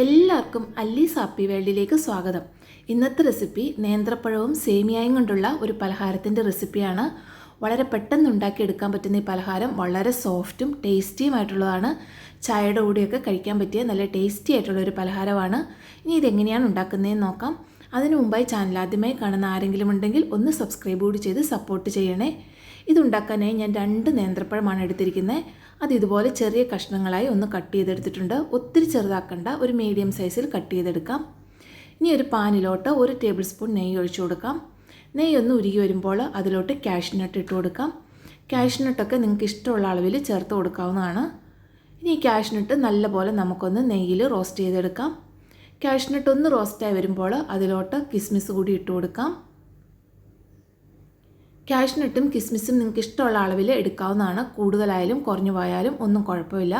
എല്ലാവർക്കും അല്ലീസ് ഹാപ്പി വേൾഡിലേക്ക് സ്വാഗതം. ഇന്നത്തെ റെസിപ്പി നേന്ത്രപ്പഴവും സേമിയായും കൊണ്ടുള്ള ഒരു പലഹാരത്തിന്റെ റെസിപ്പിയാണ്. വളരെ പെട്ടെന്ന് ഉണ്ടാക്കിയെടുക്കാൻ പറ്റുന്ന ഈ പലഹാരം വളരെ സോഫ്റ്റും ടേസ്റ്റിയുമായിട്ടുള്ളതാണ് ചായയുടെ കൂടെയൊക്കെ കഴിക്കാൻ പറ്റിയ നല്ല ടേസ്റ്റി ആയിട്ടുള്ള ഒരു പലഹാരമാണ്. ഇനി ഇതെങ്ങനെയാണ് ഉണ്ടാക്കുന്നതെന്ന് നോക്കാം. അതിനു മുമ്പായി ചാനൽ ആദ്യമായി കാണുന്ന ആരെങ്കിലും ഉണ്ടെങ്കിൽ ഒന്ന് സബ്സ്ക്രൈബ് കൂടി ചെയ്ത് സപ്പോർട്ട് ചെയ്യണേ. ഇതുണ്ടാക്കാനായി ഞാൻ രണ്ട് നേന്ത്രപ്പഴമാണ് എടുത്തിരിക്കുന്നത് അത് ഇതുപോലെ ചെറിയ കഷ്ണങ്ങളായി ഒന്ന് കട്ട് ചെയ്തെടുത്തിട്ടുണ്ട്. ഒത്തിരി ചെറുതാക്കണ്ട. ഒരു മീഡിയം സൈസിൽ കട്ട് ചെയ്തെടുക്കാം. ഇനി ഒരു പാനിലോട്ട് ഒരു ടേബിൾ സ്പൂൺ നെയ്യ് ഒഴിച്ചു കൊടുക്കാം. നെയ്യ് ഒന്ന് ഉരുകി വരുമ്പോൾ അതിലോട്ട് കാഷ്നട്ട് ഇട്ട് കൊടുക്കാം. കാഷ്നട്ടൊക്കെ നിങ്ങൾക്ക് ഇഷ്ടമുള്ള അളവിൽ ചേർത്ത് കൊടുക്കാവുന്നതാണ്. ഇനി ഈ കാഷ്നട്ട് നല്ലപോലെ നമുക്കൊന്ന് നെയ്യിൽ റോസ്റ്റ് ചെയ്തെടുക്കാം. കാഷ്നട്ട് ഒന്ന് റോസ്റ്റായി വരുമ്പോൾ അതിലോട്ട് കിസ്മിസ് കൂടി ഇട്ട് കൊടുക്കാം. കാഷ്നട്ടും കിസ്മിസും നിങ്ങൾക്ക് ഇഷ്ടമുള്ള അളവിൽ എടുക്കാവുന്നതാണ്. കൂടുതലായാലും കുറഞ്ഞു പോയാലും ഒന്നും കുഴപ്പമില്ല.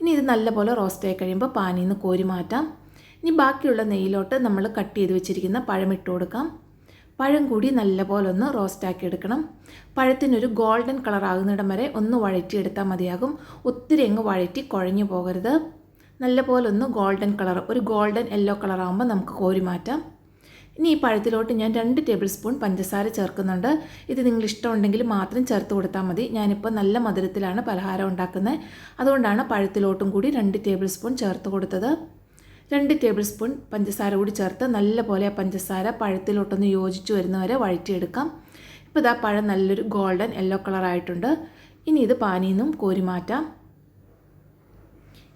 ഇനി ഇത് നല്ലപോലെ റോസ്റ്റ് ആയി കഴിയുമ്പോൾ പാനിൽ നിന്ന് കോരി മാറ്റാം. ഇനി ബാക്കിയുള്ള നെയ്യിലോട്ട് നമ്മൾ കട്ട് ചെയ്ത് വെച്ചിരിക്കുന്ന പഴം ഇട്ട് കൊടുക്കാം. പഴം കൂടി നല്ലപോലെ ഒന്ന് റോസ്റ്റാക്കി എടുക്കണം. പഴത്തിനൊരു ഗോൾഡൻ കളർ ആകുന്നിടം വരെ ഒന്ന് വഴറ്റി വഴറ്റിയെടുത്താൽ മതിയാകും. ഒത്തിരി അങ്ങ് വഴറ്റി കുഴഞ്ഞു പോകരുത്. നല്ലപോലെ ഒന്ന് ഗോൾഡൻ കളർ ഒരു ഗോൾഡൻ യെല്ലോ കളർ ആകുമ്പോൾ നമുക്ക് കോരി മാറ്റാം. ഇനി ഈ പഴത്തിലോട്ട് ഞാൻ രണ്ട് ടേബിൾ സ്പൂൺ പഞ്ചസാര ചേർക്കുന്നുണ്ട്. ഇത് നിങ്ങൾ ഇഷ്ടമുണ്ടെങ്കിൽ മാത്രം ചേർത്ത് കൊടുത്താൽ മതി. ഞാനിപ്പോൾ നല്ല മധുരത്തിലാണ് പലഹാരം ഉണ്ടാക്കുന്നത്. അതുകൊണ്ടാണ് പഴത്തിലോട്ടും കൂടി രണ്ട് ടേബിൾ സ്പൂൺ ചേർത്ത് കൊടുത്തത്. രണ്ട് ടേബിൾ സ്പൂൺ പഞ്ചസാര കൂടി ചേർത്ത് നല്ലപോലെ പഞ്ചസാര പഴത്തിലോട്ടൊന്ന് യോജിച്ച് വരുന്നവരെ വഴറ്റിയെടുക്കാം. ഇപ്പോൾ ഇതാ പഴം നല്ലൊരു ഗോൾഡൻ യെല്ലോ കളറായിട്ടുണ്ട് ഇനി ഇത് പാനിയിൽ നിന്നും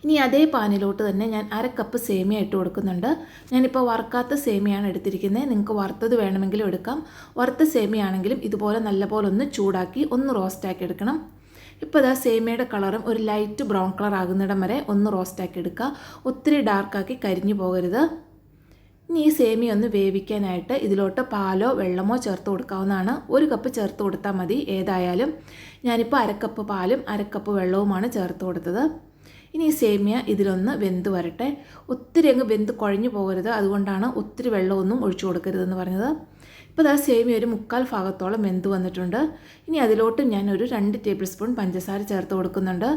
ഇനി അതേ പാനിലോട്ട് തന്നെ ഞാൻ അര കപ്പ് സേമിയ ഇട്ട് കൊടുക്കുന്നുണ്ട്. ഞാനിപ്പോൾ വറുക്കാത്ത സേമിയാണ് എടുത്തിരിക്കുന്നത്. നിങ്ങൾക്ക് വറുത്തത് വേണമെങ്കിലും എടുക്കാം. വറുത്ത സേമിയാണെങ്കിലും ഇതുപോലെ നല്ലപോലെ ഒന്ന് ചൂടാക്കി ഒന്ന് റോസ്റ്റാക്കി എടുക്കണം. ഇപ്പോൾ ഇതാ സേമിയയുടെ കളറും ഒരു ലൈറ്റ് ബ്രൗൺ കളർ ആകുന്നിടം വരെ ഒന്ന് റോസ്റ്റാക്കി എടുക്കുക. ഒത്തിരി ഡാർക്കാക്കി കരിഞ്ഞു പോകരുത്. ഇനി ഈ സേമിയ ഒന്ന് വേവിക്കാനായിട്ട് ഇതിലോട്ട് പാലോ വെള്ളമോ ചേർത്ത് കൊടുക്കാവുന്നതാണ്. ഒരു കപ്പ് ചേർത്ത് കൊടുത്താൽ മതി. ഏതായാലും ഞാനിപ്പോൾ അരക്കപ്പ് പാലും അരക്കപ്പ് വെള്ളവുമാണ് ചേർത്ത് കൊടുത്തത്. ഇനി സേമിയ ഇതിലൊന്ന് വെന്ത് വരട്ടെ. ഒത്തിരി അങ്ങ് വെന്ത് കുഴഞ്ഞു പോകരുത്. അതുകൊണ്ടാണ് ഒത്തിരി വെള്ളമൊന്നും ഒഴിച്ചു കൊടുക്കരുതെന്ന് പറഞ്ഞത്. ഇപ്പോൾ ഇതാ സേമിയ ഒരു മുക്കാൽ ഭാഗത്തോളം വെന്ത് വന്നിട്ടുണ്ട്. ഇനി അതിലോട്ട് ഞാൻ ഒരു രണ്ട് ടേബിൾ സ്പൂൺ പഞ്ചസാര ചേർത്ത് കൊടുക്കുന്നുണ്ട്.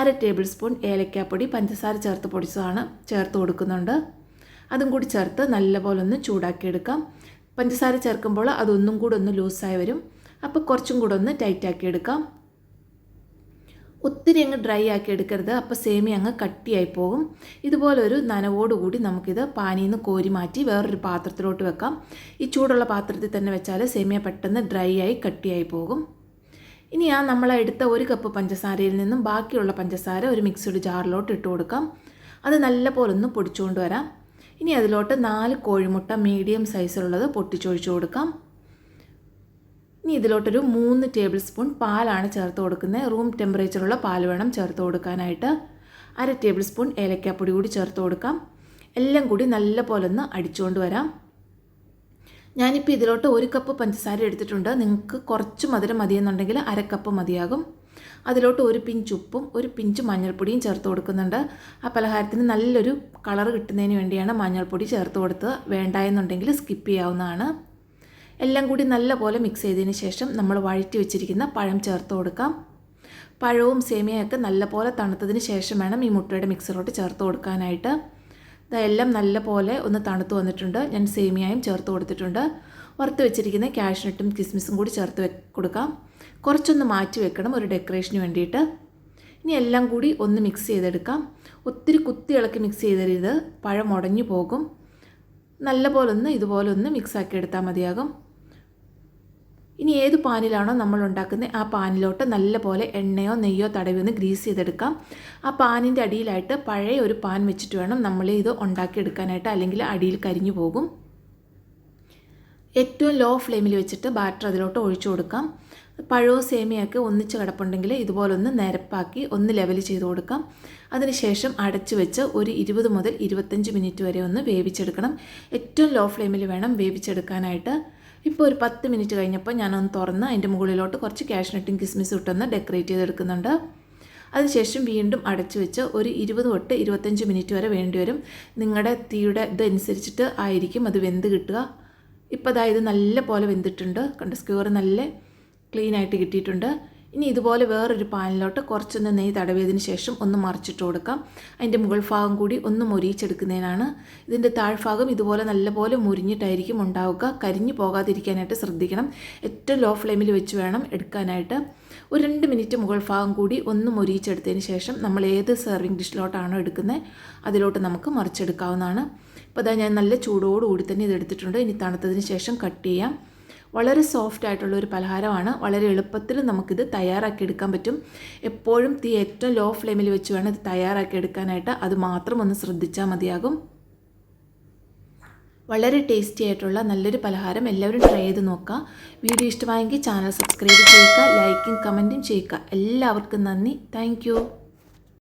അര ടേബിൾ സ്പൂൺ ഏലക്കാപ്പൊടി പഞ്ചസാര ചേർത്ത് പൊടിച്ചതാണ് ചേർത്ത് കൊടുക്കുന്നുണ്ട്. അതും കൂടി ചേർത്ത് നല്ലപോലെ ഒന്ന് ചൂടാക്കിയെടുക്കാം പഞ്ചസാര ചേർക്കുമ്പോൾ അതൊന്നും കൂടെ ഒന്ന് ലൂസായി വരും. അപ്പോൾ കുറച്ചും കൂടെ ഒന്ന് ടൈറ്റാക്കി എടുക്കാം. ഒത്തിരി അങ്ങ് ഡ്രൈ ആക്കി എടുക്കരുത്. അപ്പോൾ സേമി അങ്ങ് കട്ടിയായി പോകും. ഇതുപോലൊരു നനവോടുകൂടി നമുക്കിത് പാനിയിൽ നിന്ന് കോരി മാറ്റി വേറൊരു പാത്രത്തിലോട്ട് വെക്കാം. ഈ ചൂടുള്ള പാത്രത്തിൽ തന്നെ വെച്ചാൽ സേമിയ പെട്ടെന്ന് ഡ്രൈ ആയി കട്ടിയായി പോകും. ഇനി ആ നമ്മൾ എടുത്ത ഒരു കപ്പ് പഞ്ചസാരയിൽ നിന്നും ബാക്കിയുള്ള പഞ്ചസാര ഒരു മിക്സഡ് ജാറിലോട്ട് ഇട്ട് കൊടുക്കാം. അത് നല്ല പോലെ ഒന്ന് പൊടിച്ചുകൊണ്ട് വരാം. ഇനി അതിലോട്ട് നാല് കോഴിമുട്ട മീഡിയം സൈസിലുള്ളത് പൊട്ടിച്ചൊഴിച്ചു കൊടുക്കാം. ഇനി ഇതിലോട്ടൊരു മൂന്ന് ടേബിൾ സ്പൂൺ പാലാണ് ചേർത്ത് കൊടുക്കുന്നത്. റൂം ടെമ്പറേച്ചറുള്ള പാൽ വേണം ചേർത്ത് കൊടുക്കാനായിട്ട്. അര ടേബിൾ സ്പൂൺ ഏലക്കാപ്പൊടി കൂടി ചേർത്ത് കൊടുക്കാം. എല്ലാം കൂടി നല്ല പോലെ ഒന്ന് അടിച്ചുകൊണ്ട് വരാം. ഞാനിപ്പോൾ ഇതിലോട്ട് ഒരു കപ്പ് പഞ്ചസാര എടുത്തിട്ടുണ്ട്. നിങ്ങൾക്ക് കുറച്ച് മധുരം മതിയെന്നുണ്ടെങ്കിൽ അര കപ്പ് മതിയാകും. അതിലോട്ട് ഒരു പിഞ്ച് ഉപ്പും ഒരു പിഞ്ച് മഞ്ഞൾപ്പൊടിയും ചേർത്ത് കൊടുക്കുന്നുണ്ട്. ആ പലഹാരത്തിന് നല്ലൊരു കളർ കിട്ടുന്നതിന് വേണ്ടിയാണ് മഞ്ഞൾപ്പൊടി ചേർത്ത് കൊടുത്തത്. വേണ്ട എന്നുണ്ടെങ്കിൽ സ്കിപ്പ് ചെയ്യാവുന്നതാണ്. എല്ലാം കൂടി നല്ലപോലെ മിക്സ് ചെയ്തതിന് ശേഷം നമ്മൾ വഴറ്റി വെച്ചിരിക്കുന്ന പഴം ചേർത്ത് കൊടുക്കാം. പഴവും സേമിയയൊക്കെ നല്ലപോലെ തണുത്തതിന് ശേഷം വേണം ഈ മുട്ടയുടെ മിക്സറിലോട്ട് ചേർത്ത് കൊടുക്കാനായിട്ട്. ഇതെല്ലാം നല്ലപോലെ ഒന്ന് തണുത്ത് വന്നിട്ടുണ്ട്. ഞാൻ സേമിയയും ചേർത്ത് കൊടുത്തിട്ടുണ്ട്. വറുത്ത് വെച്ചിരിക്കുന്ന കാഷ്നട്ടും കിസ്മിസും കൂടി ചേർത്ത് കൊടുക്കാം. കുറച്ചൊന്ന് മാറ്റി വെക്കണം ഒരു ഡെക്കറേഷന് വേണ്ടിയിട്ട്. ഇനി എല്ലാം കൂടി ഒന്ന് മിക്സ് ചെയ്തെടുക്കാം. ഒത്തിരി കുത്തി ഇളക്കി മിക്സ് ചെയ്തരുത്. പഴം ഉടഞ്ഞു പോകും. നല്ലപോലെ ഒന്ന് ഇതുപോലെ ഒന്ന് മിക്സാക്കി എടുത്താൽ മതിയാകും. ഇനി ഏത് പാനിലാണോ നമ്മൾ ഉണ്ടാക്കുന്നത് ആ പാനിലോട്ട് നല്ലപോലെ എണ്ണയോ നെയ്യോ തടവി ഒന്ന് ഗ്രീസ് ചെയ്തെടുക്കാം. ആ പാനിന്റെ അടിയിലായിട്ട് പഴയ ഒരു പാൻ വെച്ചിട്ട് വേണം നമ്മൾ ഇത് ഉണ്ടാക്കിയെടുക്കാനായിട്ട് അല്ലെങ്കിൽ അടിയിൽ കരിഞ്ഞു പോകും. ഏറ്റവും ലോ ഫ്ലെയിമിൽ വെച്ചിട്ട് ബാറ്റർ അതിലോട്ട് ഒഴിച്ചു കൊടുക്കാം. പഴവും സേമിയൊക്കെ ഒന്നിച്ച് കിടപ്പുണ്ടെങ്കിൽ ഇതുപോലൊന്ന് നിരപ്പാക്കി ഒന്ന് ലെവൽ ചെയ്ത് കൊടുക്കാം. അതിനുശേഷം അടച്ചു വെച്ച് ഒരു ഇരുപത് മുതൽ ഇരുപത്തഞ്ച് മിനിറ്റ് വരെ ഒന്ന് വേവിച്ചെടുക്കണം. ഏറ്റവും ലോ ഫ്ലെയിമിൽ വേണം വേവിച്ചെടുക്കാനായിട്ട്. ഇപ്പോൾ ഒരു പത്ത് മിനിറ്റ് കഴിഞ്ഞപ്പോൾ ഞാനൊന്ന് തുറന്ന് അതിന്റെ മുകളിലോട്ട് കുറച്ച് കാഷ്നട്ടും കിസ്മിസും ഇട്ടൊന്ന് ഡെക്കറേറ്റ് ചെയ്തെടുക്കുന്നുണ്ട്. അതിനുശേഷം വീണ്ടും അടച്ചു വെച്ച് ഒരു ഇരുപത് തൊട്ട് ഇരുപത്തഞ്ച് മിനിറ്റ് വരെ വേണ്ടി വരും. നിങ്ങളുടെ തീയുടെ ഇതനുസരിച്ചിട്ട് ആയിരിക്കും അത് വെന്ത് കിട്ടുക. ഇപ്പോൾ അതായത് നല്ല പോലെ വെന്തിട്ടുണ്ട്. കണ്ട? സ്ക്യൂർ നല്ല ക്ലീൻ ആയിട്ട് കിട്ടിയിട്ടുണ്ട്. ഇനി ഇതുപോലെ വേറൊരു പാനിലോട്ട് കുറച്ചൊന്ന് നെയ്യ് തടവിയതിന് ശേഷം ഒന്ന് മറിച്ചിട്ട് കൊടുക്കാം. അതിന്റെ മുകൾ ഭാഗം കൂടി ഒന്ന് മുരിയിച്ചെടുക്കുന്നതിനാണ്. ഇതിന്റെ താഴ്ഭാഗം ഇതുപോലെ നല്ലപോലെ മുരിഞ്ഞിട്ടായിരിക്കും ഉണ്ടാവുക. കരിഞ്ഞു പോകാതിരിക്കാനായിട്ട് ശ്രദ്ധിക്കണം. ഏറ്റവും ലോ ഫ്ലെയിമിൽ വെച്ച് വേണം എടുക്കാനായിട്ട്. ഒരു രണ്ട് മിനിറ്റ് മുകൾ ഭാഗം കൂടി ഒന്ന് മുരിയിച്ചെടുത്തതിന് ശേഷം നമ്മൾ ഏത് സെർവിങ് ഡിഷിലോട്ടാണോ എടുക്കുന്നത് അതിലോട്ട് നമുക്ക് മറിച്ചെടുക്കാവുന്നതാണ്. അപ്പോൾ അതാ ഞാൻ നല്ല ചൂടോടുകൂടി തന്നെ ഇത് എടുത്തിട്ടുണ്ട്. ഇനി തണുത്തതിന് ശേഷം കട്ട് ചെയ്യാം. വളരെ സോഫ്റ്റ് ആയിട്ടുള്ള ഒരു പലഹാരമാണ്. വളരെ എളുപ്പത്തിൽ നമുക്കിത് തയ്യാറാക്കി എടുക്കാൻ പറ്റും. എപ്പോഴും തീ ഏറ്റവും ലോ ഫ്ലെയിമിൽ വെച്ച് വേണം ഇത് തയ്യാറാക്കി എടുക്കാനായിട്ട്. അത് മാത്രം ഒന്ന് ശ്രദ്ധിച്ചാൽ മതിയാകും. വളരെ ടേസ്റ്റി ആയിട്ടുള്ള നല്ലൊരു പലഹാരം എല്ലാവരും ട്രൈ ചെയ്ത് നോക്കുക വീഡിയോ ഇഷ്ടമായെങ്കിൽ ചാനൽ സബ്സ്ക്രൈബ് ചെയ്യുക ലൈക്കും കമന്റും ചെയ്യുക. എല്ലാവർക്കും നന്ദി. താങ്ക്